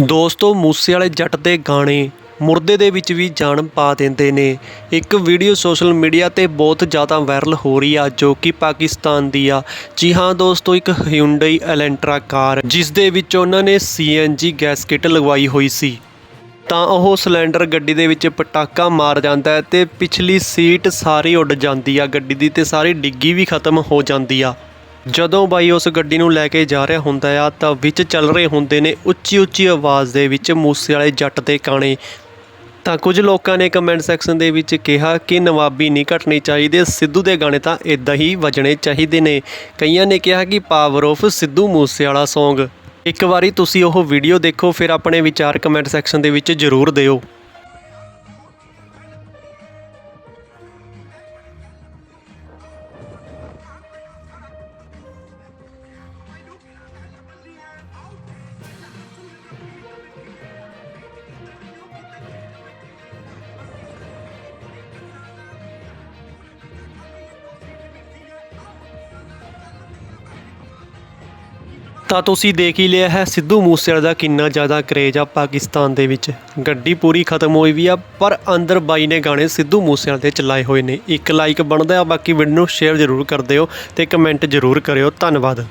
ਦੋਸਤੋ ਮੂਸੇ ਵਾਲੇ ਜੱਟ ਦੇ ਗਾਣੇ ਮੁਰਦੇ ਦੇ ਵਿੱਚ ਵੀ ਜਾਨ ਪਾ ਦਿੰਦੇ ਨੇ। ਇੱਕ ਵੀਡੀਓ ਸੋਸ਼ਲ ਮੀਡੀਆ ਤੇ ਬਹੁਤ ਜ਼ਿਆਦਾ ਵਾਇਰਲ ਹੋ ਰਹੀ ਆ, ਜੋ ਕਿ ਪਾਕਿਸਤਾਨ ਦੀ ਆ। ਜੀ ਹਾਂ ਦੋਸਤੋ, ਇੱਕ ਹਿਊਂਡਈ ਐਲੈਂਟਰਾ ਕਾਰ, ਜਿਸ ਦੇ ਵਿੱਚ ਉਹਨਾਂ ਨੇ ਸੀਐਨਜੀ ਗੈਸ ਕਿੱਟ ਲਗਵਾਈ ਹੋਈ ਸੀ। ਤਾਂ ਉਹ ਸਿਲੰਡਰ ਗੱਡੀ ਦੇ ਵਿੱਚ ਪਟਾਕਾ ਮਾਰ ਜਾਂਦਾ ਹੈ ਤੇ ਪਿਛਲੀ ਸੀਟ ਸਾਰੀ ਉੱਡ ਜਾਂਦੀ ਆ, ਗੱਡੀ ਦੀ ਤੇ ਸਾਰੀ ਡਿੱਗੀ ਵੀ ਖਤਮ ਹੋ ਜਾਂਦੀ ਆ। ਜਦੋਂ ਬਾਈ ਉਸ ਗੱਡੀ ਨੂੰ ਲੈ ਕੇ ਜਾ ਰਿਹਾ ਹੁੰਦਾ ਆ, ਤਾਂ ਵਿੱਚ ਚੱਲ ਰਹੇ ਹੁੰਦੇ ਨੇ ਉੱਚੀ ਉੱਚੀ ਆਵਾਜ਼ ਦੇ ਵਿੱਚ ਮੂਸੇ ਵਾਲੇ ਜੱਟ ਦੇ ਗਾਣੇ ਤਾਂ ਕੁਝ ਲੋਕਾਂ ਨੇ ਕਮੈਂਟ ਸੈਕਸ਼ਨ ਦੇ ਵਿੱਚ ਕਿਹਾ ਕਿ ਨਵਾਬੀ ਨਹੀਂ ਘਟਣੀ ਚਾਹੀਦੀ, ਸਿੱਧੂ ਦੇ ਗਾਣੇ ਤਾਂ ਇਦਾਂ ਹੀ ਵੱਜਣੇ ਚਾਹੀਦੇ ਨੇ। ਕਈਆਂ ਨੇ ਕਿਹਾ ਕਿ power of Sidhu Moosewala Song ਇੱਕ ਵਾਰੀ ਤੁਸੀਂ ਉਹ ਵੀਡੀਓ ਦੇਖੋ, ਫਿਰ ਆਪਣੇ ਵਿਚਾਰ ਕਮੈਂਟ ਸੈਕਸ਼ਨ ਦੇ ਵਿੱਚ ਜ਼ਰੂਰ ਦਿਓ। ਤਾਂ ਤੁਸੀਂ ਦੇਖ ਹੀ ਲਿਆ ਹੈ ਸਿੱਧੂ ਮੂਸੇਵਾਲੇ ਦਾ ਕਿੰਨਾ ਜ਼ਿਆਦਾ ਕਰੇਜ ਆ ਪਾਕਿਸਤਾਨ ਦੇ ਵਿੱਚ। ਗੱਡੀ ਪੂਰੀ ਖਤਮ ਹੋਈ ਵੀ ਆ, ਪਰ ਅੰਦਰ ਬਾਈ ਨੇ ਗਾਣੇ ਸਿੱਧੂ ਮੂਸੇਵਾਲੇ ਦੇ ਚਲਾਏ ਹੋਏ ਨੇ। ਇੱਕ ਲਾਈਕ ਬਣਦਾ ਆ ਬਾਕੀ ਵੀਡੀਓ ਨੂੰ ਸ਼ੇਅਰ ਜ਼ਰੂਰ ਕਰ ਦਿਓ ਤੇ ਕਮੈਂਟ ਜ਼ਰੂਰ ਕਰਿਓ। ਧੰਨਵਾਦ।